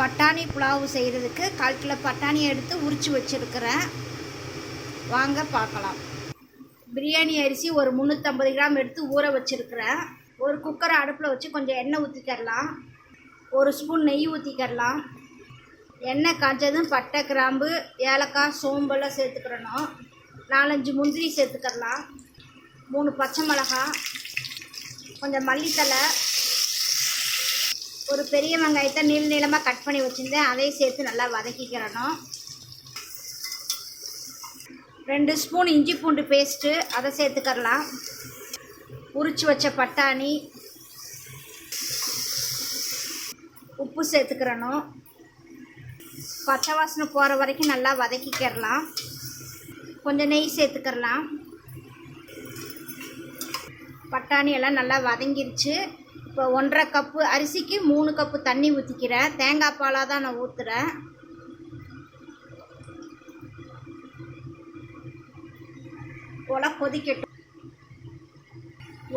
பட்டாணி புலாவு செய்கிறதுக்கு கால் கிலோ பட்டாணி எடுத்து உரித்து வச்சுருக்கிறேன். வாங்க பார்க்கலாம். பிரியாணி அரிசி ஒரு முந்நூற்றம்பது கிராம் எடுத்து ஊற வச்சுருக்கிறேன். ஒரு குக்கரை அடுப்பில் வச்சு கொஞ்சம் எண்ணெய் ஊற்றிக்கிறலாம் ஒரு ஸ்பூன் நெய் ஊற்றிக்கிறலாம் எண்ணெய் காய்ச்சதும் பட்டை கிராம்பு ஏலக்காய் சோம்பெல்லாம் சேர்த்துக்கிறணும். நாலஞ்சு முந்திரி சேர்த்துக்கிறலாம் மூணு பச்சை மிளகாய் கொஞ்சம் மல்லித்தலை ஒரு பெரிய வெங்காயத்தை நீள நீளமாக கட் பண்ணி வச்சுருந்தேன். அதையும் சேர்த்து நல்லா வதக்கிக்கிறணும். ரெண்டு ஸ்பூன் இஞ்சி பூண்டு பேஸ்ட்டு அதை சேர்த்துக்கரலாம் உரிச்சு வச்ச பட்டாணி. உப்பு சேர்த்துக்கிறணும். பச்சை வாசனை போகிற வரைக்கும் நல்லா வதக்கிக்கிறலாம். கொஞ்சம் நெய் சேர்த்துக்கிறலாம். பட்டாணி எல்லாம் நல்லா வதங்கிருச்சு. இப்போ ஒன்றரை கப்பு அரிசிக்கு மூணு கப்பு தண்ணி ஊற்றிக்கிறேன் தேங்காய் பாலாக தான் நான் ஊற்றுறேன் ஒலை கொதிக்கட்டும்.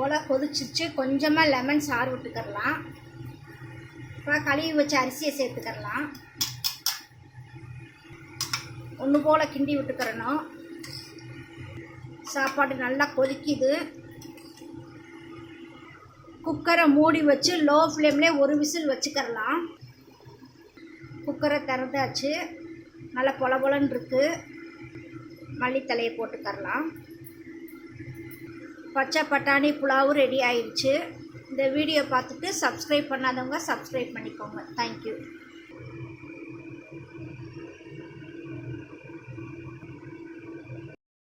ஒலை கொதிச்சிச்சு. கொஞ்சமாக லெமன் சாறு விட்டுக்கரலாம் இப்போ கழுவி வச்ச அரிசியை சேர்த்துக்கரலாம் ஒன்று போல் கிண்டி விட்டுக்கிறணும். சாப்பாடு நல்லா கொதிக்குது. குக்கரை மூடி வச்சு லோ ஃப்ளேம்லேயே ஒரு விசில் வச்சுக்கிறலாம். குக்கரை திறந்தாச்சு. நல்லா பொல பொலன்னு இருக்குது மல்லித்தலையை போட்டுக்கரலாம் பச்சை பட்டாணி புலாவும் ரெடி ஆயிடுச்சு இந்த வீடியோ பார்த்துட்டு சப்ஸ்கிரைப் பண்ணாதவங்க சப்ஸ்கிரைப் பண்ணிக்கோங்க. தேங்க்யூ